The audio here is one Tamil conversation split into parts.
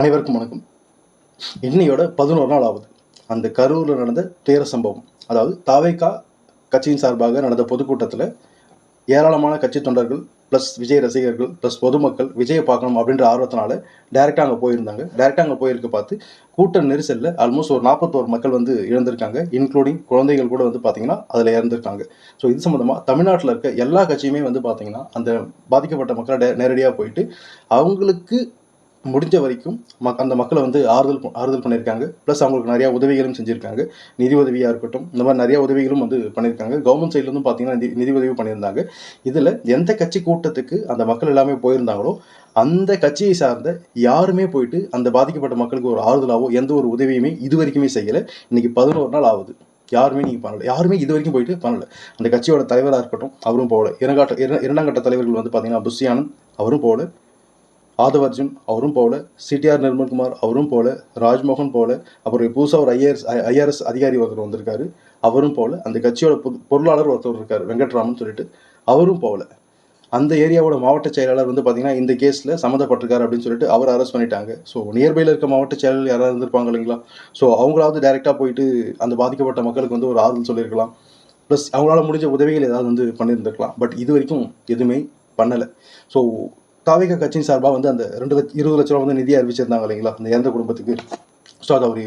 அனைவருக்கும் வணக்கம். இன்னையோட பதினோரு நாள் ஆகுது. அந்த கரூரில் நடந்த துயர சம்பவம் அதாவது தாவேகா கட்சியின் சார்பாக நடந்த பொதுக்கூட்டத்தில் ஏராளமான கட்சி தொண்டர்கள் ப்ளஸ் விஜய் ரசிகர்கள் ப்ளஸ் பொதுமக்கள் விஜயை பார்க்கணும் அப்படின்ற ஆர்வத்தினால டேரெக்டாக அங்கே போயிருந்தாங்க. டேரெக்டாக அங்கே போயிருக்க பார்த்து கூட்ட நெரிசலில் ஆல்மோஸ்ட் ஒரு நாற்பத்தோரு மக்கள் வந்து இழந்திருக்காங்க. இன்க்ளூடிங் குழந்தைகள் கூட வந்து பார்த்தீங்கன்னா அதில் இறந்துருக்காங்க. ஸோ இது சம்மந்தமாக தமிழ்நாட்டில் இருக்க எல்லா கட்சியுமே வந்து பார்த்தீங்கன்னா அந்த பாதிக்கப்பட்ட மக்களை நேரடியாக போயிட்டு அவங்களுக்கு முடிஞ்ச வரைக்கும் மக் அந்த மக்களை வந்து ஆறுதல் ஆறுதல் பண்ணியிருக்காங்க. ப்ளஸ் அவங்களுக்கு நிறையா உதவிகளும் செஞ்சுருக்காங்க. நிதி உதவியாக இருக்கட்டும் இந்த மாதிரி நிறைய உதவிகளும் வந்து பண்ணியிருக்காங்க. கவர்மெண்ட் சைட்லேருந்து பார்த்தீங்கன்னா நிதி நிதி உதவி பண்ணியிருந்தாங்க. இதில் எந்த கட்சி கூட்டத்துக்கு அந்த மக்கள் எல்லாமே போயிருந்தாங்களோ அந்த கட்சியை சார்ந்த யாருமே போயிட்டு அந்த பாதிக்கப்பட்ட மக்களுக்கு ஒரு ஆறுதலாவோ எந்த ஒரு உதவியுமே இது வரைக்குமே செய்யலை. இன்றைக்கி பதினோரு நாள் ஆகுது. யாருமே நீங்கள் பண்ணல. யாருமே இது வரைக்கும் போயிட்டு பண்ணல. அந்த கட்சியோட தலைவராக இருக்கட்டும் அவரும் போகல. இரண்டாட்ட இரண்டாம் கட்ட தலைவர்கள் வந்து பார்த்தீங்கன்னா புஷி அவரும் போகல. ஆதவ் அர்ஜுன் அவரும் போகல சிடிஆர் நிர்மல்குமார் அவரும் போகல ராஜ்மோகன் போகல அப்புறம் புதுசாக ஒரு ஐஆர்எஸ் ஐஆர்எஸ் அதிகாரி ஒருத்தர் வந்திருக்காரு. அவரும் போகல அந்த கட்சியோட பொது- பொருளாளர் ஒருத்தர் இருக்கார் வெங்கட்ராமன் சொல்லிட்டு. அவரும் போகல அந்த ஏரியாவோட மாவட்ட செயலாளர் வந்து பார்த்தீங்கன்னா இந்த கேஸில் சம்மந்தப்பட்டிருக்காரு அப்படின்னு சொல்லிட்டு அவர் அரெஸ்ட் பண்ணிட்டாங்க. ஸோ நியர்பையில் இருக்க மாவட்ட செயலாளர் யாராவது இருந்திருப்பாங்க இல்லைங்களா? ஸோ அவங்களாவது டைரெக்டாக போயிட்டு அந்த பாதிக்கப்பட்ட மக்களுக்கு வந்து ஒரு ஆறுதல் சொல்லியிருக்கலாம். ப்ளஸ் அவங்களால முடிஞ்ச உதவிகள் ஏதாவது வந்து பண்ணியிருந்திருக்கலாம். பட் இது வரைக்கும் எதுவுமே பண்ணலை. ஸோ தாவிக கட்சியின் சார்பாக வந்து அந்த ரெண்டு லட்ச இருபது லட்ச ரூபா வந்து நிதி அறிவிச்சிருந்தாங்க இல்லைங்களா? அந்த இறந்த குடும்பத்துக்கு. ஸோ அது அவர்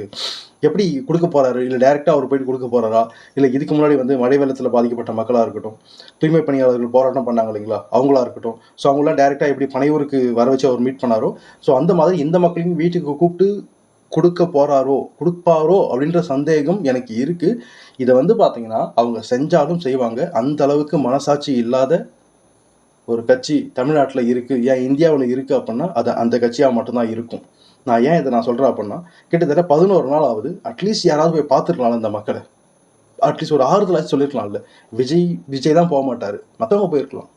எப்படி கொடுக்க போகிறாரு இல்லை டேரெக்டாக அவர் போயிட்டு கொடுக்க போகிறாரா இல்லை இதுக்கு முன்னாடி வந்து மழை வெள்ளத்தில் பாதிக்கப்பட்ட மக்களாக இருக்கட்டும் தூய்மை பணியாளர்கள் போராட்டம் பண்ணாங்க இல்லைங்களா? அவங்களா இருக்கட்டும். ஸோ அவங்களாம் டேரெக்டாக எப்படி பனையூருக்கு வர வச்சு அவர் மீட் பண்ணாரோ? ஸோ அந்த மாதிரி இந்த மக்களையும் வீட்டுக்கு கூப்பிட்டு கொடுக்க போகிறாரோ கொடுப்பாரோ? அப்படின்ற சந்தேகம் எனக்கு இருக்குது இதை வந்து பார்த்தீங்கன்னா அவங்க செஞ்சாலும் செய்வாங்க. அந்த அளவுக்கு மனசாட்சி இல்லாத ஒரு கட்சி தமிழ்நாட்டில் இருக்குது ஏன் இந்தியாவில் இருக்குது அப்படின்னா அது அந்த கட்சியாக மட்டும்தான் இருக்கும். நான் ஏன் இதை நான் சொல்கிறேன் அப்படின்னா கிட்டத்தட்ட பதினோரு நாள் ஆகுது. அட்லீஸ்ட் யாராவது போய் பார்த்துருக்கலாம் அந்த மக்களை. அட்லீஸ்ட் ஒரு ஆறுதலாச்சும் சொல்லியிருக்கலாம்ல விஜய் விஜய் தான் போக மாட்டார். மற்றவங்க போயிருக்கலாம்.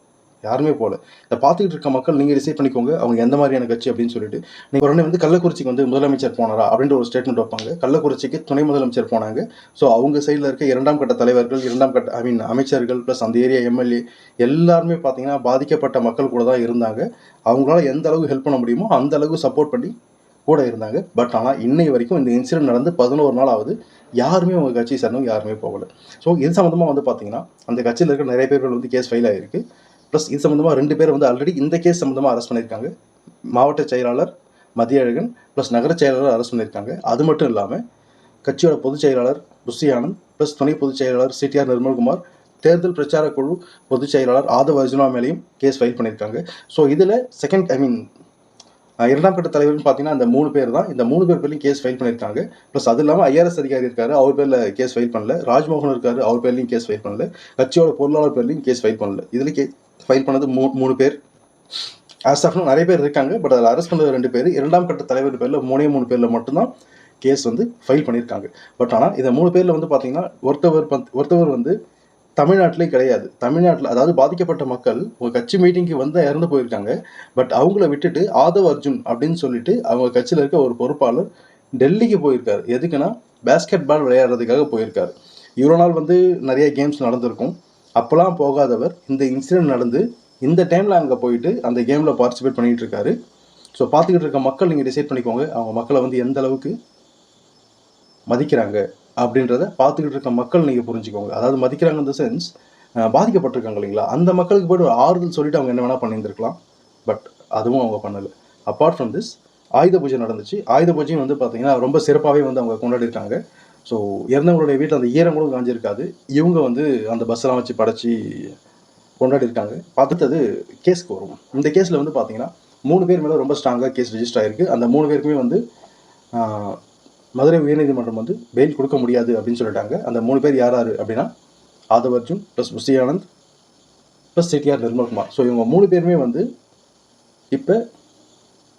யாருமே போகல. இதை பார்த்துக்கிட்டு இருக்க மக்கள் நீங்கள் டிசைட் பண்ணிக்கோங்க அவங்க எந்த மாதிரியான கட்சி அப்படின்னு சொல்லிட்டு. நீங்கள் உடனே வந்து கள்ளக்குறிச்சிக்கு வந்து முதலமைச்சர் போனாரா அப்படின்ற ஒரு ஸ்டேட்மெண்ட் வைப்பாங்க. கள்ளக்குறிச்சிக்கு துணை முதலமைச்சர் போனாங்க. ஸோ அவங்க சைடில் இருக்க இரண்டாம் கட்ட தலைவர்கள் இரண்டாம் கட்ட ஐ மீன் அமைச்சர்கள் ப்ளஸ் அந்த ஏரியா எம்எல்ஏ எல்லாருமே பார்த்தீங்கன்னா பாதிக்கப்பட்ட மக்கள் கூட தான் இருந்தாங்க. அவங்களால எந்த அளவுக்கு ஹெல்ப் பண்ண முடியுமோ அந்த அளவுக்கு சப்போர்ட் பண்ணி கூட இருந்தாங்க. பட் ஆனால் இன்னை வரைக்கும் இந்த இன்சிடென்ட் நடந்து பதினோரு நாள் ஆகுது. யாருமே அவங்க கட்சி சார்ந்தவங்க யாருமே போகலை. ஸோ இது சம்மந்தமாக வந்து பார்த்தீங்கன்னா அந்த கட்சியில் இருக்க நிறைய பேர்கள் வந்து கேஸ் ஃபைல் ஆகிருக்கு ப்ளஸ் இது சம்மந்தமாக ரெண்டு பேர் வந்து ஆல்ரெடி இந்த கேஸ் சம்மந்தமாக அரெஸ்ட் பண்ணியிருக்காங்க. மாவட்ட செயலாளர் மதியழகன் ப்ளஸ் நகர செயலாளர் அரெஸ்ட் பண்ணியிருக்காங்க. அது மட்டும் இல்லாமல் கட்சியோட பொதுச் செயலாளர் புஷி ஆனந்த் ப்ளஸ் துணை பொதுச் செயலாளர் சிடிஆர் நிர்மல்குமார் தேர்தல் பிரச்சார குழு பொதுச் செயலாளர் ஆதவ் அர்ஜுனா மேலேயும் கேஸ் ஃபைல் பண்ணியிருக்காங்க. ஸோ இதில் செகண்ட் ஐ மீன் இரண்டாம் கட்ட தலைவர்னு பார்த்தீங்கன்னா அந்த மூணு பேர் தான். இந்த மூணு பேர் பேர்லையும் கேஸ் ஃபைல் பண்ணியிருக்காங்க. ப்ளஸ் அது இல்லாமல் ஐஆர்எஸ் அதிகாரி இருக்காரு அவர் பேரில் கேஸ் ஃபைல் பண்ணல. ராஜ்மோகன் இருக்காரு அவர் பேர்லையும் கேஸ் ஃபைல் பண்ணல. கட்சியோட பொருளாளர் பேர்லையும் கேஸ் ஃபைல் பண்ணல. இதில் கே ஃபைல் பண்ணது மூ மூணு பேர். ஆஸ் நிறைய பேர் இருக்காங்க பட் அதில் அரெஸ்ட் பண்ணது ரெண்டு பேர். இரண்டாம் கட்ட தலைவர் பேரில் மூணே மூணு பேரில் மட்டும்தான் கேஸ் வந்து ஃபைல் பண்ணியிருக்காங்க. பட் ஆனால் இந்த மூணு பேரில் வந்து பார்த்தீங்கன்னா ஒருத்தவர் ஒருத்தவர் வந்து தமிழ்நாட்டிலே கிடையாது. தமிழ்நாட்டில் அதாவது பாதிக்கப்பட்ட மக்கள் உங்கள் கட்சி மீட்டிங்க்கு வந்து இறந்து போயிருக்காங்க. பட் அவங்கள விட்டுட்டு ஆதவ் அர்ஜுன் அப்படின்னு சொல்லிட்டு அவங்க கட்சியில் இருக்க ஒரு பொறுப்பாளர் டெல்லிக்கு போயிருக்காரு. எதுக்குன்னா பேஸ்கெட் பால் விளையாடுறதுக்காக போயிருக்காரு. இவ்வளோ நாள் வந்து நிறைய கேம்ஸ் நடந்திருக்கும். அப்போலாம் போகாதவர் இந்த இன்சிடென்ட் நடந்து இந்த டைமில் அங்கே போயிட்டு அந்த கேமில் பார்ட்டிசிபேட் பண்ணிகிட்டு இருக்காரு. ஸோ பார்த்துக்கிட்டு இருக்க மக்கள் நீங்கள் டிசைட் பண்ணிக்கோங்க. அவங்க மக்களை வந்து எந்த அளவுக்கு மதிக்கிறாங்க அப்படின்றத பார்த்துக்கிட்டு இருக்க மக்கள் நீங்கள் புரிஞ்சுக்கோங்க. அதாவது மதிக்கிறாங்க இந்த சென்ஸ் பாதிக்கப்பட்டிருக்காங்க இல்லைங்களா? அந்த மக்களுக்கு போய்ட்டு ஒரு ஆறுதல் சொல்லிட்டு அவங்க என்ன வேணால் பண்ணியிருந்திருக்கலாம். பட் அதுவும் அவங்க பண்ணலை. அப்பார்ட் ஃப்ரம் திஸ் ஆயுத பூஜை நடந்துச்சு. ஆயுத பூஜையும் வந்து பார்த்தீங்கன்னா ரொம்ப சிறப்பாகவே வந்து அவங்க கொண்டாடிருக்காங்க. ஸோ இறந்தவங்களுடைய வீட்டில் அந்த ஈரம் கூட காஞ்சிருக்காது. இவங்க வந்து அந்த பஸ்ஸெல்லாம் வச்சு படைச்சி கொண்டாடிருக்காங்க பார்த்தது கேஸ்க்கு வரும். இந்த கேஸில் வந்து பார்த்தீங்கன்னா மூணு பேர் மேலே ரொம்ப ஸ்ட்ராங்காக கேஸ் ரெஜிஸ்டர் ஆகிருக்கு அந்த மூணு பேருக்குமே வந்து மதுரை உயர்நீதிமன்றம் வந்து பெயில் கொடுக்க முடியாது அப்படின்னு சொல்லிட்டாங்க. அந்த மூணு பேர் யார் யார் அப்படின்னா Aadhav Arjun plus Bussy Anand plus CTR Nirmalkumar. So இவங்க மூணு பேருமே வந்து இப்போ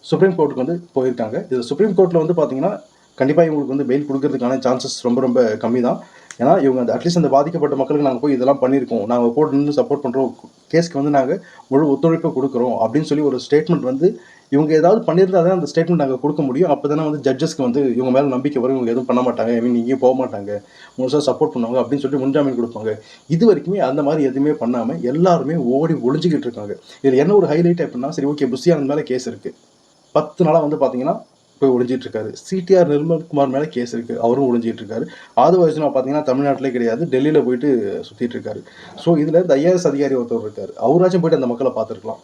சுப்ரீம் கோர்ட்டுக்கு வந்து போயிருக்காங்க. இது சுப்ரீம் கோர்ட்டில் வந்து பார்த்தீங்கன்னா கண்டிப்பாக இவங்களுக்கு வந்து பெயில் கொடுக்கறதுக்கான சான்சஸ் ரொம்ப ரொம்ப கம்மி தான் ஏன்னா இவங்க அந்த அட்லீஸ்ட் அந்த பாதிக்கப்பட்ட மக்களுக்கு நாங்கள் போய் இதெல்லாம் பண்ணியிருக்கோம். நாங்கள் கூட நின்று சப்போர்ட் பண்ணுறோம் கேஸ்க்கு வந்து நாங்கள் முழு ஒத்துழைப்பை கொடுக்குறோம். அப்படின்னு சொல்லி ஒரு ஸ்டேட்மெண்ட் வந்து இவங்க ஏதாவது பண்ணியிருந்தா தான் அந்த ஸ்டேட்மெண்ட் நாங்கள் கொடுக்க முடியும். அப்போ தானே வந்து ஜட்ஜஸ்க்கு வந்து இவங்க மேலே நம்பிக்கை வரும். இவங்க எதுவும் பண்ண மாட்டாங்க. ஐ மீன் இங்கேயும் போக மாட்டாங்க. முழுசாக சப்போர்ட் பண்ணுவாங்க அப்படின்னு சொல்லிட்டு முன்ஜாமீன் கொடுப்பாங்க. இது வரைக்குமே அந்த மாதிரி எதுவுமே பண்ணாமல் எல்லாருமே ஓடி ஒளிஞ்சிக்கிட்டு இருக்காங்க. இதில் என்ன ஒரு ஹைலைட் அப்படின்னா சரி ஓகே புஷி மேலே கேஸ் இருக்குது பத்து நாளாக வந்து பார்த்தீங்கன்னா போய் ஒழிஞ்சிட்டு இருக்காரு. சிடிஆர் நிர்மல்குமார் மேலே கேஸ் இருக்குது அவரும் ஒழிஞ்சிட்டு இருக்காரு. ஆதிவாசினா பார்த்தீங்கன்னா தமிழ்நாட்டிலே கிடையாது. டெல்லியில் போயிட்டு சுற்றிட்டு இருக்காரு. ஸோ இதில் இந்த ஐஏஎஸ் அதிகாரி ஒருத்தர் இருக்காரு. அவராச்சும் போயிட்டு அந்த மக்களை பார்த்துருக்கலாம்.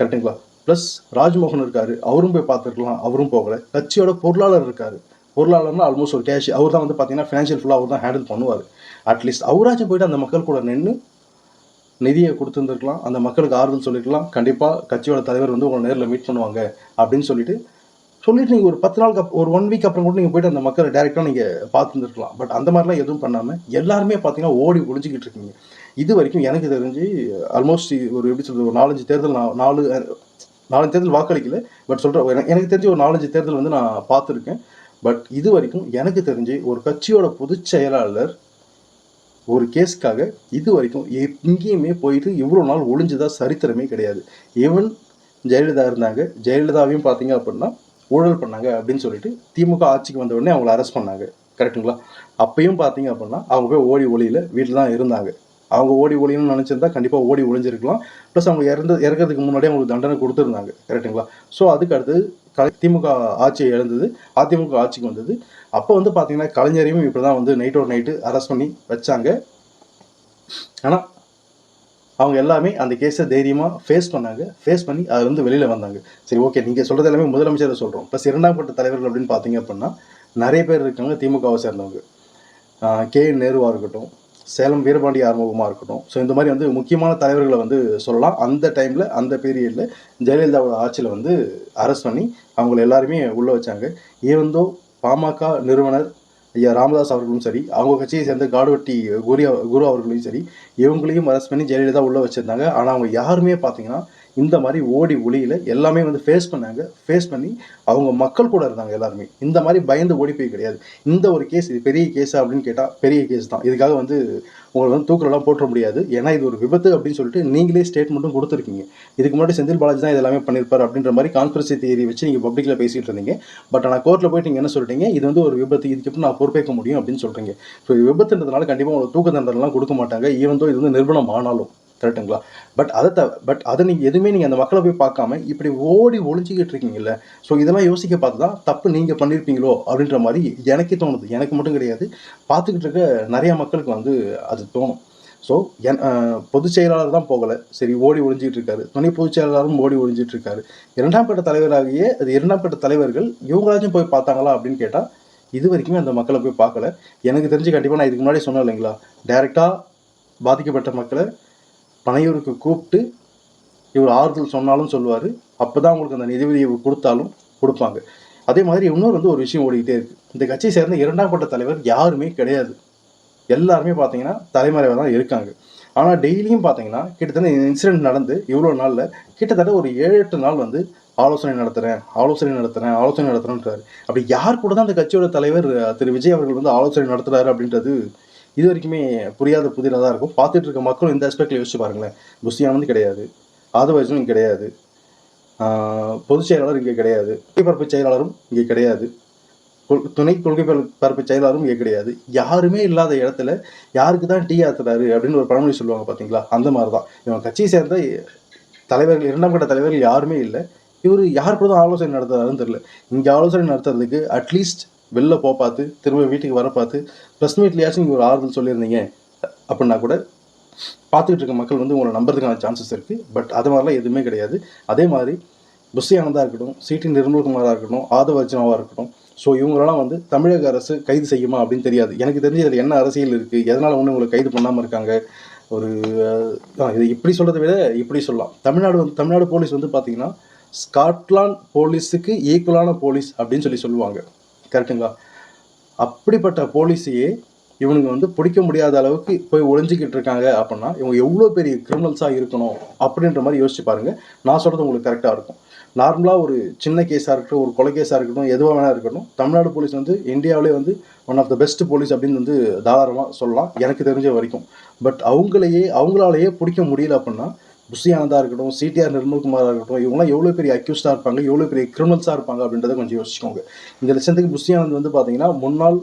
கரெக்டுங்களா ப்ளஸ் ராஜ்மோகன் இருக்காரு. அவரும் போய் பார்த்துருக்கலாம். அவரும் போகலை. கட்சியோட பொருளாளர் இருக்காரு. பொருளாளர்னா ஆல்மோஸ்ட் ஒரு கேஷ் அவர் தான் வந்து பார்த்தீங்கன்னா ஃபினான்ஷியல் ஃபுல்லாக அவர் தான் ஹேண்டில் பண்ணுவார் அட்லீஸ்ட் அவராச்சும் போயிட்டு அந்த மக்கள் கூட நின்று நிதியை கொடுத்துருந்துருக்கலாம். அந்த மக்களுக்கு ஆறுதல் சொல்லிருக்கலாம். கண்டிப்பாக கட்சியோட தலைவர் வந்து உங்களை நேரில் மீட் பண்ணுவாங்க அப்படின்னு சொல்லிட்டு சொல்லிட்டு நீங்கள் ஒரு பத்து நாளுக்கு அப் ஒரு ஒன் வீக் அப்புறம் கூட நீங்கள் போயிட்டு அந்த மக்களை டேரெக்டாக நீங்கள் பார்த்துருந்துருக்கலாம். பட் அந்த மாதிரிலாம் எதுவும் பண்ணாமல் எல்லாருமே பார்த்தீங்கன்னா ஓடி ஒழிஞ்சிக்கிட்டு இருக்கீங்க. இது வரைக்கும் எனக்கு தெரிஞ்சு ஆல்மோஸ்ட் ஒரு எப்படி சொல்கிறது ஒரு நாலஞ்சு தேர்தல் நான் நாலு நாலஞ்சு தேர்தல் வாக்களிக்கல. பட் சொல்கிற எனக்கு தெரிஞ்சு ஒரு நாலஞ்சு தேர்தல் வந்து நான் பார்த்துருக்கேன். பட் இது வரைக்கும் எனக்கு தெரிஞ்சு ஒரு கட்சியோட பொதுச் செயலாளர் ஒரு கேஸ்க்காக இது வரைக்கும் எங்கேயுமே போயிட்டு இவ்வளோ நாள் ஒளிஞ்சதா சரித்திரமே கிடையாது. ஈவன் ஜெயலலிதா இருந்தாங்க. ஜெயலலிதாவையும் பார்த்தீங்க அப்படின்னா ஊழல் பண்ணாங்க அப்படின்னு சொல்லிட்டு திமுக ஆட்சிக்கு வந்த உடனே அவங்கள அரெஸ்ட் பண்ணாங்க. கரெக்ட்டுங்களா அப்பயும் பார்த்தீங்க அப்படின்னா அவங்க போய் ஓடி ஒளியில் வீட்டில் தான் இருந்தாங்க. அவங்க ஓடி ஒளியணும்னு நினச்சிருந்தா கண்டிப்பாக ஓடி ஒளிஞ்சிருக்கலாம். ப்ளஸ் அவங்க இறந்து இறக்கிறதுக்கு முன்னாடி அவங்களுக்கு தண்டனை கொடுத்துருந்தாங்க. கரெக்ட்டுங்களா ஸோ அதுக்கு அடுத்து கலை திமுக ஆட்சியை இழந்தது அதிமுக ஆட்சிக்கு வந்தது. அப்போ வந்து பார்த்தீங்கன்னா கலைஞரையும் இப்படி தான் வந்து நைட்டோட நைட்டு அரெஸ்ட் பண்ணி வச்சாங்க. ஆனால் அவங்க எல்லாமே அந்த கேஸை தைரியமாக ஃபேஸ் பண்ணாங்க. ஃபேஸ் பண்ணி அது வந்து வெளியில் வந்தாங்க. சரி ஓகே நீங்கள் சொல்கிறது எல்லாமே முதலமைச்சரை சொல்கிறோம் ப்ளஸ் இரண்டாம் கட்ட தலைவர்கள் அப்படின்னு பார்த்தீங்க அப்படின்னா நிறைய பேர் இருக்காங்க திமுகவை சேர்ந்தவங்க. கே என் நேருவாக இருக்கட்டும் சேலம் வீரபாண்டி ஆறுமுகமாக இருக்கட்டும். ஸோ இந்த மாதிரி வந்து முக்கியமான தலைவர்களை வந்து சொல்லலாம். அந்த டைமில் அந்த பீரியடில் ஜெயலலிதாவோட ஆட்சியில் வந்து அரெஸ்ட் பண்ணி அவங்கள எல்லாருமே உள்ளே வச்சாங்க. ஏவந்தோ பாமக நிறுவனர் ஐயா ராமதாஸ் அவர்களும் சரி அவங்க கட்சியை சேர்ந்த காடுவெட்டி குரு குரு அவர்களையும் சரி இவங்களையும் அரெஸ்ட் பண்ணி ஜெயலலிதா உள்ளே வச்சுருந்தாங்க. ஆனால் அவங்க யாருமே பார்த்தீங்கன்னா இந்த மாதிரி ஓடி ஒளியில் எல்லாமே வந்து ஃபேஸ் பண்ணாங்க. ஃபேஸ் பண்ணி அவங்க மக்கள் கூட இருந்தாங்க எல்லாருமே. இந்த மாதிரி பயந்து ஓடி போய் கிடையாது. இந்த ஒரு கேஸ் இது பெரிய கேஸ் அப்படின்னு கேட்டால் பெரிய கேஸ் தான். இதுக்காக வந்து உங்களை வந்து தூக்கிலலாம் போட்டுற முடியாது. ஏன்னா இது ஒரு விபத்து அப்படின்னு சொல்லிட்டு நீங்களே ஸ்டேட்மெண்ட்டும் கொடுத்துருக்கீங்க. இதுக்கு முன்னாடி செந்தில் பாலாஜி தான் இது எல்லாமே பண்ணியிருப்பார் அப்படின்ற மாதிரி கான்ஸ்பிரசி தியரி வச்சு நீங்கள் பப்ளிக்கில் பேசிகிட்டு இருந்தீங்க. பட் ஆனால் கோர்ட்டில் போயிட்டு நீங்கள் என்ன சொல்லிட்டீங்க? இது வந்து ஒரு விபத்து. இதுக்கு நான் பொறுப்பேற்க முடியும் அப்படின்னு சொல்கிறீங்க ஸோ இது விபத்துன்றதுனால கண்டிப்பாக உங்களுக்கு தூக்க தண்டனைலாம் கொடுக்க மாட்டாங்க. ஈவன் தோ இது வந்து நிறுவனம் ஆனாலும். கரெக்ட்டுங்களா பட் அதை த பட் அதை நீங்கள் எதுவுமே நீங்கள் அந்த மக்களை போய் பார்க்காம இப்படி ஓடி ஒளிஞ்சிக்கிட்டு இருக்கீங்கல்ல. ஸோ இதெல்லாம் யோசிக்க பார்த்து தான் தப்பு நீங்கள் பண்ணியிருப்பீங்களோ அப்படின்ற மாதிரி எனக்கே தோணுது. எனக்கு மட்டும் கிடையாது. பார்த்துக்கிட்டு இருக்க நிறையா மக்களுக்கு வந்து அது தோணும். ஸோ என் பொதுச் செயலாளர் தான் போகலை. சரி ஓடி ஒளிஞ்சிட்டு இருக்காரு. துணை பொதுச் செயலாளரும் ஓடி ஒழிஞ்சிட்டு இருக்காரு. இரண்டாம் கட்ட தலைவராகிய அது இரண்டாம் கட்ட தலைவர்கள் இவங்களாச்சும் போய் பார்த்தாங்களா அப்படின்னு கேட்டால் இது வரைக்குமே அந்த மக்களை போய் பார்க்கல. எனக்கு தெரிஞ்சு கண்டிப்பாக நான் இதுக்கு முன்னாடி சொன்னேன் இல்லைங்களா? டைரெக்டாக பாதிக்கப்பட்ட மக்களை பனையூருக்கு கூப்பிட்டு இவர் ஆறுதல் சொன்னாலும் சொல்லுவார். அப்போ தான் உங்களுக்கு அந்த நிதி கொடுத்தாலும் கொடுப்பாங்க. அதே மாதிரி இன்னொரு வந்து ஒரு விஷயம் ஓடிக்கிட்டே இருக்குது இந்த கட்சியை சேர்ந்த இரண்டாம் கட்ட தலைவர் யாருமே கிடையாது. எல்லாருமே பார்த்தீங்கன்னா தலைமறைவாக தான் இருக்காங்க. ஆனால் டெய்லியும் பார்த்தீங்கன்னா கிட்டத்தட்ட இன்சிடென்ட் நடந்து இவ்வளோ நாளில் கிட்டத்தட்ட ஒரு ஏழு எட்டு நாள் வந்து ஆலோசனை நடத்துகிறேன் ஆலோசனை நடத்துகிறேன் ஆலோசனை நடத்துகிறேன்றாரு அப்படி யார் கூட தான் அந்த கட்சியோட தலைவர் திரு விஜய் அவர்கள் வந்து ஆலோசனை நடத்துகிறாரு அப்படின்றது இது வரைக்குமே புரியாத புதிராக தான் இருக்கும். பார்த்துட்டு இருக்க மக்களும் இந்த ஆஸ்பெக்டில் யோசிச்சு பாருங்களேன். புஸ்தியானது கிடையாது. ஆதவாய்ஸும் இங்கே கிடையாது. பொதுச் செயலாளர் இங்கே கிடையாது. கொள்கை பரப்பு செயலாளரும் இங்கே கிடையாது. துணை கொள்கை பரப்பு செயலாளரும் இங்கே கிடையாது. யாருமே இல்லாத இடத்துல யாருக்கு தான் டீ ஆத்துறாரு அப்படின்னு ஒரு பழமொழி சொல்லுவாங்க பார்த்தீங்களா? அந்த மாதிரி தான் இவங்க கட்சியை சேர்ந்த தலைவர்கள் இரண்டாம் கட்ட தலைவர்கள் யாருமே இல்லை. இவர் யார் கூட தான் ஆலோசனை நடத்துறாருன்னு தெரியல. இங்கே ஆலோசனை நடத்துறதுக்கு அட்லீஸ்ட் வெளில போக பார்த்து திரும்ப வீட்டுக்கு வர பார்த்து ப்ளஸ் வீட்லையாச்சும் நீங்கள் ஒரு ஆறுதல் சொல்லியிருந்தீங்க அப்படின்னா கூட பார்த்துக்கிட்டு இருக்க மக்கள் வந்து உங்களை நம்புறதுக்கான சான்சஸ் இருக்குது பட் அது மாதிரிலாம் எதுவுமே கிடையாது. அதே மாதிரி புஷி ஆனந்தாக இருக்கட்டும் சிடி நிர்மல்குமாராக இருக்கட்டும் ஆதவ அர்ஜுனாவாக இருக்கட்டும் ஸோ இவங்களெல்லாம் வந்து தமிழக அரசு கைது செய்யுமா அப்படின்னு தெரியாது. எனக்கு தெரிஞ்சு இதில் என்ன அரசியல் இருக்குது எதனால் ஒன்று உங்களை கைது பண்ணாமல் இருக்காங்க ஒரு இது இப்படி சொல்கிறத விட இப்படி சொல்லலாம். தமிழ்நாடு வந்து தமிழ்நாடு போலீஸ் வந்து பார்த்தீங்கன்னா ஸ்காட்லாண்ட் போலீஸுக்கு ஈக்குவலான போலீஸ் அப்படின்னு சொல்லி சொல்லுவாங்க. கரெக்டுங்களா அப்படிப்பட்ட போலீஸையே இவனுங்க வந்து பிடிக்க முடியாத அளவுக்கு போய் ஒழிஞ்சிக்கிட்டு இருக்காங்க அப்படின்னா இவங்க எவ்வளோ பெரிய கிரிமினல்ஸாக இருக்கணும் அப்படின்ற மாதிரி யோசிச்சு பாருங்கள் நான் சொல்கிறது உங்களுக்கு கரெக்டாக இருக்கும். நார்மலாக ஒரு சின்ன கேஸாக இருக்கட்டும் ஒரு கொலை கேஸாக இருக்கட்டும் எதுவாக வேணா இருக்கட்டும் தமிழ்நாடு போலீஸ் வந்து இந்தியாவிலே வந்து one of the best police அப்படின்னு வந்து தாராளமாக சொல்லலாம். எனக்கு தெரிஞ்ச வரைக்கும். பட் அவங்களையே அவங்களாலேயே பிடிக்க முடியல அப்படின்னா புஷி ஆனந்தா இருக்கட்டும் சிடிஆர் நிர்மல்குமாராக இருக்கட்டும் இவங்களாம் எவ்வளோ பெரிய அக்யூஸ்டாக இருப்பாங்க எவ்வளோ பெரிய கிரிமினல்ஸாக இருப்பாங்க அப்படின்றத கொஞ்சம் யோசிச்சுக்கோங்க. இந்த லட்சத்துக்கு புஷி ஆனந்த் வந்து பார்த்தீங்கன்னா முன்னாள்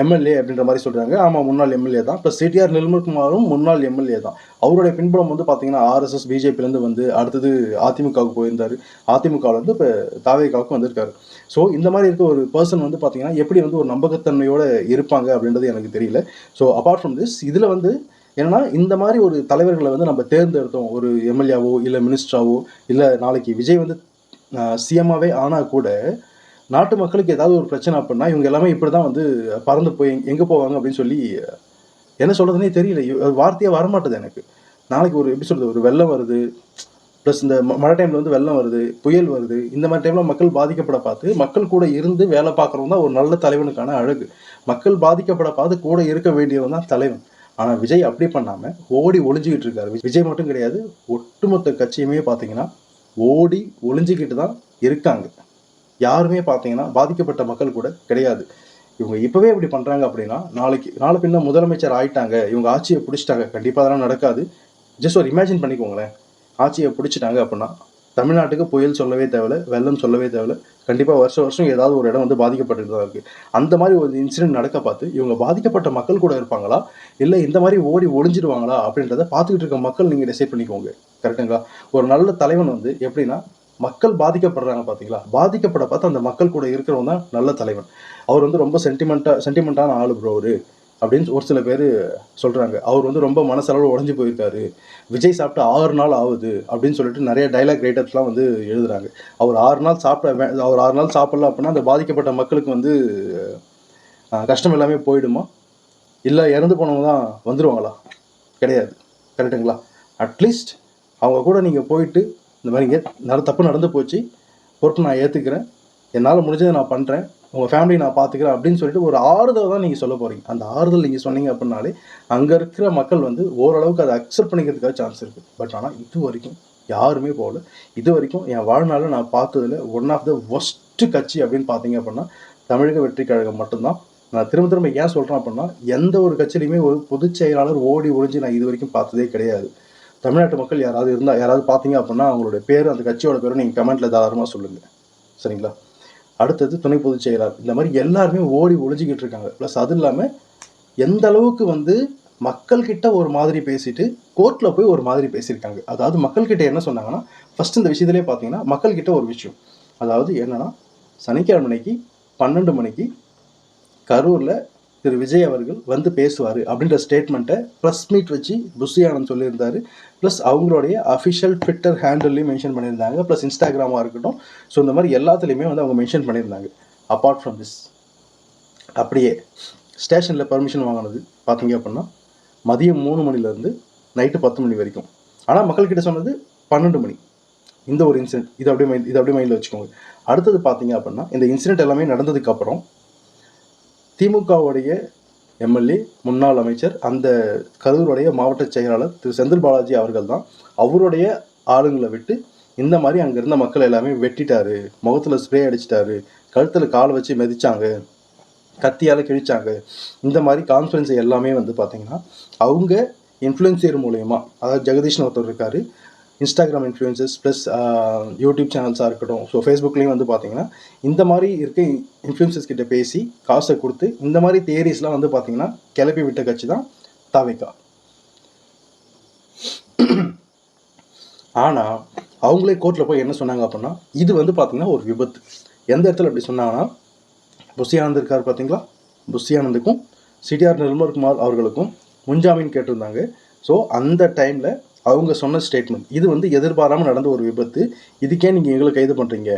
எம்எல்ஏ அப்படின்ற மாதிரி சொல்கிறாங்க ஆமாம் முன்னாள் எம்எல்ஏ தான். இப்போ சிடிஆர் நிர்மல்குமாரும் முன்னாள் எம்எல்ஏ தான். அவருடைய பின்புலம் வந்து பார்த்தீங்கன்னா ஆர்எஸ்எஸ் பிஜேபிலேருந்து வந்து அடுத்தது அதிமுகவுக்கு போயிருந்தார். அதிமுகவில் வந்து இப்போ தாவேகாவுக்கு வந்திருக்காரு. ஸோ இந்த மாதிரி இருக்க ஒரு பர்சன் வந்து பார்த்தீங்கன்னா எப்படி வந்து ஒரு நம்பகத்தன்மையோட இருப்பாங்க அப்படின்றது எனக்கு தெரியல. ஸோ அப்பார்ட் ஃப்ரம் திஸ் இதில் வந்து ஏன்னா இந்த மாதிரி ஒரு தலைவர்களை வந்து நம்ம தேர்ந்தெடுத்தோம். ஒரு எம்எல்ஏவோ இல்லை மினிஸ்டராவோ இல்லை நாளைக்கு விஜய் வந்து சிஎம்மாவே ஆனால் கூட நாட்டு மக்களுக்கு ஏதாவது ஒரு பிரச்சனை அப்படின்னா இவங்க எல்லாமே இப்படி தான் வந்து பறந்து போய் எங்கே போவாங்க அப்படின்னு சொல்லி என்ன சொல்கிறதுனே தெரியல. வார்த்தையே வரமாட்டுது எனக்கு. நாளைக்கு ஒரு எப்படி சொல்கிறது ஒரு வெள்ளம் வருது. ப்ளஸ் இந்த ம- மழை டைமில் வந்து வெள்ளம் வருது. புயல் வருது. இந்த மாதிரி டைமில் மக்கள் பாதிக்கப்பட பார்த்து மக்கள் கூட இருந்து வேலை பார்க்குறவங்க தான் ஒரு நல்ல தலைவனுக்கான அழகு. மக்கள் பாதிக்கப்பட பார்த்து கூட இருக்க வேண்டியவன் தான் தலைவன். ஆனால் விஜய் அப்படி பண்ணாமல் ஓடி ஒளிஞ்சிக்கிட்டு இருக்காரு. விஜய் மட்டும் கிடையாது ஒட்டுமொத்த கட்சியுமே பார்த்தீங்கன்னா ஓடி ஒளிஞ்சிக்கிட்டு தான் இருக்காங்க. யாருமே பார்த்தீங்கன்னா பாதிக்கப்பட்ட மக்கள் கூட கிடையாது. இவங்க இப்போவே இப்படி பண்ணுறாங்க அப்படின்னா நாளைக்கு நாளை பின்ன முதலமைச்சர் ஆயிட்டாங்க. இவங்க ஆட்சியை பிடிச்சிட்டாங்க. கண்டிப்பாக அதெல்லாம் நடக்காது. ஜஸ்ட் ஒரு இமேஜின் பண்ணிக்கோங்களேன். ஆட்சியை பிடிச்சிட்டாங்க அப்படின்னா தமிழ்நாட்டுக்கு புயல் சொல்லவே தேவையில்ல வெள்ளம் சொல்லவே தேவையில்ல. கண்டிப்பாக வருஷம் வருஷம் ஏதாவது ஒரு இடம் வந்து பாதிக்கப்பட்டு தான் இருக்குது அந்த மாதிரி ஒரு இன்சிடென்ட் நடக்க பார்த்து இவங்க பாதிக்கப்பட்ட மக்கள் கூட இருப்பாங்களா? இல்லை இந்த மாதிரி ஓடி ஒளிஞ்சிடுவாங்களா? அப்படின்றத பார்த்துக்கிட்டு இருக்க மக்கள் நீங்கள் டிசைட் பண்ணிக்கோங்க. கரெக்டுங்களா ஒரு நல்ல தலைவன் வந்து எப்படின்னா மக்கள் பாதிக்கப்படுறாங்க பார்த்தீங்களா? பாதிக்கப்பட பார்த்து அந்த மக்கள் கூட இருக்கிறவங்க தான் நல்ல தலைவன். அவர் வந்து ரொம்ப சென்டிமெண்ட்டாக சென்டிமெண்ட்டான ஆள் ப்ரோ ஒரு அப்படின்னு ஒரு சில பேர் சொல்கிறாங்க அவர் வந்து ரொம்ப மனசளவில் உடஞ்சி போயிருக்காரு. விஜய் சாப்பிட்டு ஆறு நாள் ஆகுது அப்படின்னு சொல்லிட்டு நிறைய டைலாக் ரைட்டர்ஸ்லாம் வந்து எழுதுறாங்க. அவர் ஆறு நாள் சாப்பிட அவர் ஆறு நாள் சாப்பிடல அப்படின்னா அந்த பாதிக்கப்பட்ட மக்களுக்கு வந்து கஷ்டம் எல்லாமே போயிடுமா? இல்லை இறந்து போனவங்க தான் வந்துடுவாங்களா கிடையாது. கரெக்டுங்களா அட்லீஸ்ட் அவங்க கூட நீங்கள் போயிட்டு இந்த மாதிரி நல்ல தப்பு நடந்து போச்சு. பொறுப்பு நான் ஏற்றுக்கிறேன் என்னால் முடிஞ்சதை நான் பண்ணுறேன் உங்கள் ஃபேமிலி நான் பார்த்துக்கிறேன் அப்படின்னு சொல்லிட்டு ஒரு ஆறுதல் தான் நீங்கள் சொல்ல போகிறீங்க அந்த ஆறுதல் நீங்கள் சொன்னீங்க அப்படின்னாலே அங்கே இருக்கிற மக்கள் வந்து ஓரளவுக்கு அதை அக்செப்ட் பண்ணிக்கிறதுக்காக சான்ஸ் இருக்குது பட் ஆனால் இது வரைக்கும் யாருமே போகல. இது வரைக்கும் என் வாழ்நாளில் நான் பார்த்ததில் ஒன் ஆஃப் த ஒஸ்ட்டு கட்சி அப்படின்னு பார்த்தீங்க அப்படின்னா தமிழக வெற்றி கழகம் மட்டும்தான். நான் திரும்ப திரும்ப ஏன் சொல்கிறேன் அப்படின்னா எந்த ஒரு கட்சியிலையுமே ஒரு பொதுச் செயலாளர் ஓடி ஒழிஞ்சு நான் இது வரைக்கும் பார்த்ததே கிடையாது. தமிழ்நாட்டு மக்கள் யாராவது இருந்தால் யாராவது பார்த்தீங்க அப்படின்னா அவங்களுடைய பேர் அந்த கட்சியோட பேரும் நீங்கள் கமெண்ட்டில் தாராளமாக சொல்லுங்கள் சரிங்களா? அடுத்தது துணை பொதுச் செயலாளர். இந்த மாதிரி எல்லாருமே ஓடி ஒழிஞ்சிக்கிட்டு இருக்காங்க. ப்ளஸ் அது இல்லாமல் எந்த அளவுக்கு வந்து மக்கள்கிட்ட ஒரு மாதிரி பேசிட்டு கோர்ட்டில் போய் ஒரு மாதிரி பேசியிருக்காங்க. அதாவது மக்கள்கிட்ட என்ன சொன்னாங்கன்னா ஃபர்ஸ்ட் இந்த விஷயத்துலேயே பார்த்தீங்கன்னா மக்கள்கிட்ட ஒரு விஷயம். அதாவது என்னென்னா சனிக்கிழமை மணிக்கு பன்னெண்டு மணிக்கு கரூரில் திரு விஜய் அவர்கள் வந்து பேசுவார் அப்படின்ற ஸ்டேட்மெண்ட்டை ப்ளஸ் மீட் வச்சு புஷி ஆனந்த் சொல்லியிருந்தார். ப்ளஸ் அவங்களுடைய அஃபிஷியல் ட்விட்டர் ஹேண்டில்லையும் மென்ஷன் பண்ணியிருந்தாங்க. ப்ளஸ் இன்ஸ்டாகிராமாக இருக்கட்டும். ஸோ இந்த மாதிரி எல்லாத்துலேயுமே வந்து அவங்க மென்ஷன் பண்ணியிருந்தாங்க. அப்பார்ட் ஃப்ரம் திஸ் அப்படியே ஸ்டேஷனில் பர்மிஷன் வாங்கினது பார்த்தீங்க அப்படின்னா மதியம் மூணு மணிலேருந்து நைட்டு பத்து மணி வரைக்கும். ஆனால் மக்கள்கிட்ட சொன்னது பன்னெண்டு மணி. இந்த ஒரு இன்சிடென்ட் இது அப்படியே மைண்ட் இது அப்படியே மைண்டில் வச்சுக்கோங்க. அடுத்தது பார்த்தீங்க அப்படின்னா இந்த இன்சிடென்ட் எல்லாமே நடந்ததுக்கப்புறம் திமுகவுடைய எம்எல்ஏ முன்னாள் அமைச்சர் அந்த கரூருடைய மாவட்ட செயலாளர் திரு செந்தில் பாலாஜி அவர்கள் தான் அவருடைய ஆளுங்களை விட்டு இந்த மாதிரி அங்கே இருந்த மக்கள் எல்லாமே வெட்டிட்டாரு. முகத்தில் ஸ்ப்ரே அடிச்சிட்டாரு. கழுத்தில் கால் வச்சு மிதிச்சாங்க. கத்தியால் கிழிச்சாங்க. இந்த மாதிரி கான்ஃபரன்ஸ் எல்லாமே வந்து பார்த்திங்கன்னா அவங்க இன்ஃப்ளூயன்சியர் மூலயமா அதாவது ஜெகதீஷ்னு ஒருத்தர் இருக்கார் இன்ஸ்டாகிராம் இன்ஃப்ளூயன்சஸ் ப்ளஸ் யூடியூப் சேனல்ஸாக இருக்கட்டும். ஸோ ஃபேஸ்புக்லேயும் வந்து பார்த்தீங்கன்னா இந்த மாதிரி இருக்க இன்ஃப்ளூயன்சஸ் கிட்ட பேசி காசை கொடுத்து இந்த மாதிரி தேரிஸ்லாம் வந்து பார்த்தீங்கன்னா கிளப்பி விட்ட கட்சி தான் தாவேக்கா ஆனால் அவங்களே கோர்ட்டில் போய் என்ன சொன்னாங்க அப்படின்னா இது வந்து பார்த்திங்கன்னா ஒரு விபத்து. எந்த இடத்துல அப்படி சொன்னாங்கன்னா புஷி ஆனந்த் இருக்கார் பார்த்தீங்களா புஷி ஆனந்துக்கும் சிடிஆர் நிர்மல்குமார் அவர்களுக்கும் முன்ஜாமீன் கேட்டிருந்தாங்க. ஸோ அந்த டைமில் அவங்க சொன்ன ஸ்டேட்மெண்ட் இது வந்து எதிர்பாராமல் நடந்த ஒரு விபத்து. இதுக்கே நீங்கள் எங்களை கைது பண்ணுறீங்க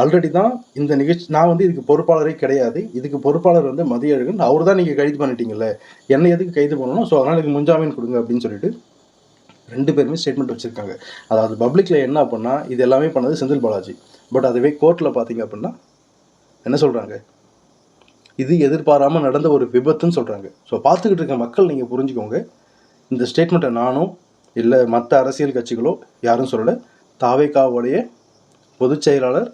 ஆல்ரெடி தான் இந்த நிகழ்ச்சி நான் வந்து இதுக்கு பொறுப்பாளரே கிடையாது. இதுக்கு பொறுப்பாளர் வந்து மதிய அழகன். அவர் தான் நீங்கள் கைது பண்ணிட்டீங்கல்ல. என்னை எதுக்கு கைது பண்ணணும் ஸோ அதனால் எனக்கு முன்ஜாமீன் கொடுங்க அப்படின்னு சொல்லிட்டு ரெண்டு பேருமே ஸ்டேட்மெண்ட் வச்சுருக்காங்க. அதாவது பப்ளிக்கில் என்ன அப்படின்னா இது எல்லாமே பண்ணது செந்தில் பாலாஜி. பட் அதுவே கோர்ட்டில் பார்த்தீங்க அப்படின்னா என்ன சொல்கிறாங்க இது எதிர்பாராமல் நடந்த ஒரு விபத்துன்னு சொல்கிறாங்க ஸோ பார்த்துக்கிட்டு இருக்க மக்கள் நீங்கள் புரிஞ்சுக்கோங்க. இந்த ஸ்டேட்மெண்ட்டை நானும் இல்லை மற்ற அரசியல் கட்சிகளோ யாரும் சொல்லலை. தாவேக்காவுடைய பொதுச் செயலாளர்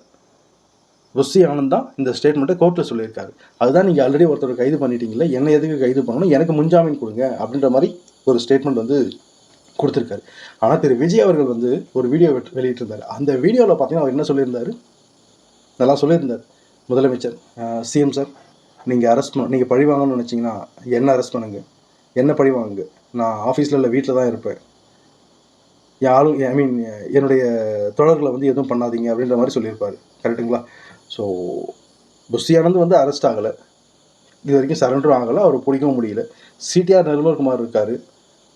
புஷி ஆனந்த் தான் இந்த ஸ்டேட்மெண்ட்டை கோர்ட்டில் சொல்லியிருக்காரு. அதுதான் நீங்கள் ஆல்ரெடி ஒருத்தர் கைது பண்ணிட்டீங்களே என்ன எதுக்கு கைது பண்ணணும் எனக்கு முன்ஜாமீன் கொடுங்க அப்படின்ற மாதிரி ஒரு ஸ்டேட்மெண்ட் வந்து கொடுத்துருக்காரு. ஆனால் திரு. விஜய் அவர்கள் வந்து ஒரு வீடியோ வெளியிட்டிருந்தார். அந்த வீடியோவில் பார்த்தீங்கன்னா அவர் என்ன சொல்லியிருந்தாரு? நல்லா சொல்லியிருந்தார். முதலமைச்சர் சிஎம் சார் நீங்கள் அரெஸ்ட் பண்ண நீங்கள் பழி வாங்கணும்னு நினச்சிங்கன்னா என்ன அரெஸ்ட் பண்ணுங்க? என்ன பழி வாங்குங்க? நான் ஆஃபீஸில் இல்லை வீட்டில் தான் இருப்பேன். யாரும் ஐ மீன் என்னுடைய தொடர்களை வந்து எதுவும் பண்ணாதீங்க அப்படின்ற மாதிரி சொல்லியிருப்பார். கரெக்டுங்களா ஸோ புஷி வந்து அரெஸ்ட் ஆகலை. இது வரைக்கும் சரண்டரும் ஆகலை. அவரை பிடிக்கவும் முடியல. சிடிஆர் நிர்மல்குமார் இருக்கார்.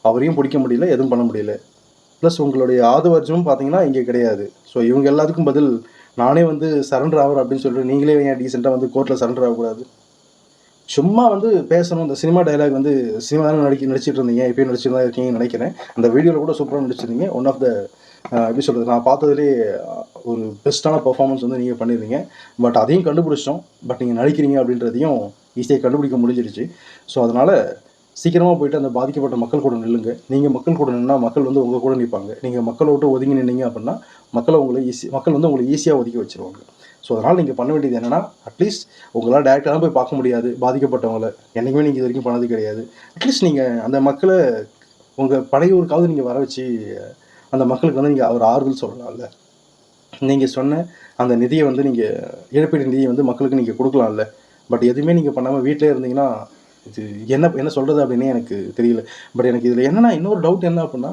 அவரையும் பிடிக்க முடியல எதுவும் பண்ண முடியல. ப்ளஸ் உங்களுடைய ஆதவர்ஜமும் பார்த்தீங்கன்னா இங்கே கிடையாது. ஸோ இவங்க எல்லாத்துக்கும் பதில் நானே வந்து சரண்டர் ஆகிறேன் அப்படின்னு சொல்லிட்டு நீங்களே ஏன் டீசெண்டாக வந்து கோர்ட்டில் சரண்டர் ஆகக்கூடாது? சும்மா வந்து பேசணும். இந்த சினிமா டைலாக் வந்து சினிமா தானே நடிக்க நடிச்சிட்டு இருந்தீங்க இப்பயும் நடிச்சிட்டு தான் இருக்கீங்கன்னு நினைக்கிறேன். அந்த வீடியோவில் கூட சூப்பராக நடிச்சிருந்தீங்க. ஒன் ஆஃப் த எப்படி சொல்கிறது நான் பார்த்ததுலேயே ஒரு பெஸ்ட்டான பர்ஃபார்மன்ஸ் வந்து நீங்கள் பண்ணியிருந்தீங்க. பட் அதையும் கண்டுபிடிச்சிட்டோம். பட் நீங்கள் நடிக்கிறீங்க அப்படின்றதையும் ஈஸியாக கண்டுபிடிக்க முடிஞ்சிருச்சு. ஸோ அதனால் சீக்கிரமாக போயிட்டு அந்த பாதிக்கப்பட்ட மக்கள் கூட நில்லுங்க. நீங்கள் மக்கள் கூட நின்னா மக்கள் வந்து உங்கள் கூட நிற்பாங்க நீங்கள் மக்களை விட்டு ஒதுங்கி நின்னீங்க அப்படின்னா மக்களை உங்களை ஈஸி மக்கள் வந்து உங்களை ஈஸியாக ஒதுக்கி வச்சிருவாங்க. ஸோ அதனால் நீங்கள் பண்ண வேண்டியது என்னென்னா அட்லீஸ்ட் உங்களால் டேரெக்டாக போய் பார்க்க முடியாது பாதிக்கப்பட்டவங்களை. என்றைக்குமே நீங்கள் இது வரைக்கும் பண்ணது கிடையாது. அட்லீஸ்ட் நீங்கள் அந்த மக்களை உங்கள் படையூருக்காவது நீங்கள் வர வச்சு அந்த மக்களுக்கு வந்து நீங்கள் அவர் ஆறுதல் சொல்லலாம்ல. நீங்கள் சொன்ன அந்த நிதியை வந்து நீங்கள் இழப்பீடு நிதியை வந்து மக்களுக்கு நீங்கள் கொடுக்கலாம்ல. பட் எதுவுமே நீங்கள் பண்ணாமல் வீட்டிலே இருந்தீங்கன்னா இது என்ன என்ன சொல்கிறது அப்படின்னே எனக்கு தெரியல. பட் எனக்கு இதில் என்னென்னா இன்னொரு டவுட் என்ன அப்படின்னா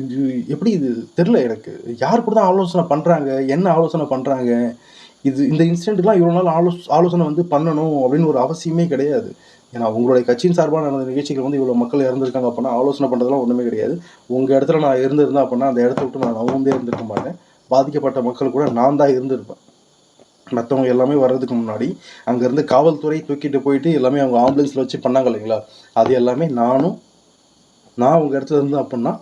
இது எப்படி இது தெரில எனக்கு. யார் கூட தான் ஆலோசனை பண்ணுறாங்க என்ன ஆலோசனை பண்ணுறாங்க இது இந்த இன்சிடெண்ட்டுக்குலாம் இவ்வளோ நாள் ஆலோ ஆலோசனை வந்து பண்ணணும் அப்படின்னு ஒரு அவசியமே கிடையாது. ஏன்னா உங்களுடைய கட்சியின் சார்பாக நடந்த நிகழ்ச்சிகள் வந்து இவ்வளோ மக்கள் இறந்துருக்காங்க அப்படின்னா ஆலோசனை பண்ணுறதுலாம் ஒன்றுமே கிடையாது. உங்கள் இடத்துல நான் இருந்திருந்தேன் அப்படின்னா அந்த இடத்த விட்டு நான் நவந்தே இருந்திருக்க மாட்டேன். பாதிக்கப்பட்ட மக்கள் கூட நான் தான் இருந்திருப்பேன். மற்றவங்க எல்லாமே வர்றதுக்கு முன்னாடி அங்கேருந்து காவல்துறை தூக்கிட்டு போயிட்டு எல்லாமே அவங்க ஆம்புலன்ஸில் வச்சு பண்ணாங்க இல்லைங்களா? அது எல்லாமே நானும் நான் உங்கள் இடத்துல இருந்தேன் அப்படின்னா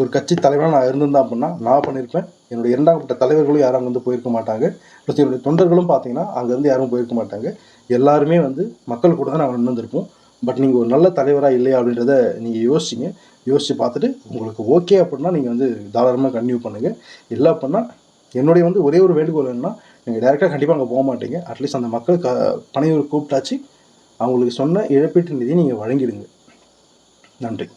ஒரு கட்சி தலைவராக நான் இருந்திருந்தேன் அப்படின்னா நான் பண்ணியிருப்பேன். என்னுடைய இரண்டாம் தலைவர்களும் யாரும் அங்கே வந்து போயிருக்க மாட்டாங்க. ப்ளஸ் என்னுடைய தொண்டர்களும் பார்த்தீங்கன்னா அங்கேருந்து யாரும் போயிருக்க மாட்டாங்க. எல்லாருமே வந்து மக்கள் கூட தான் நாங்கள் நின்றுருப்போம் பட் நீங்கள் ஒரு நல்ல தலைவராக இல்லையா அப்படின்றத நீங்கள் யோசிச்சிங்க யோசித்து பார்த்துட்டு உங்களுக்கு ஓகே அப்படின்னா நீங்கள் வந்து தாராளமாக கன்டினியூ பண்ணுங்கள் இல்லை அப்படின்னா என்னுடைய வந்து ஒரே ஒரு வேண்டுகோள் என்னன்னா நீங்கள் டேரெக்டாக கண்டிப்பாக அங்கே போக மாட்டீங்க. அட்லீஸ்ட் அந்த மக்கள் க பணியை கூப்பிட்டாச்சு. அவங்களுக்கு சொன்ன இழப்பீட்டு நிதியை நீங்கள் வழங்கிடுங்க. நன்றி.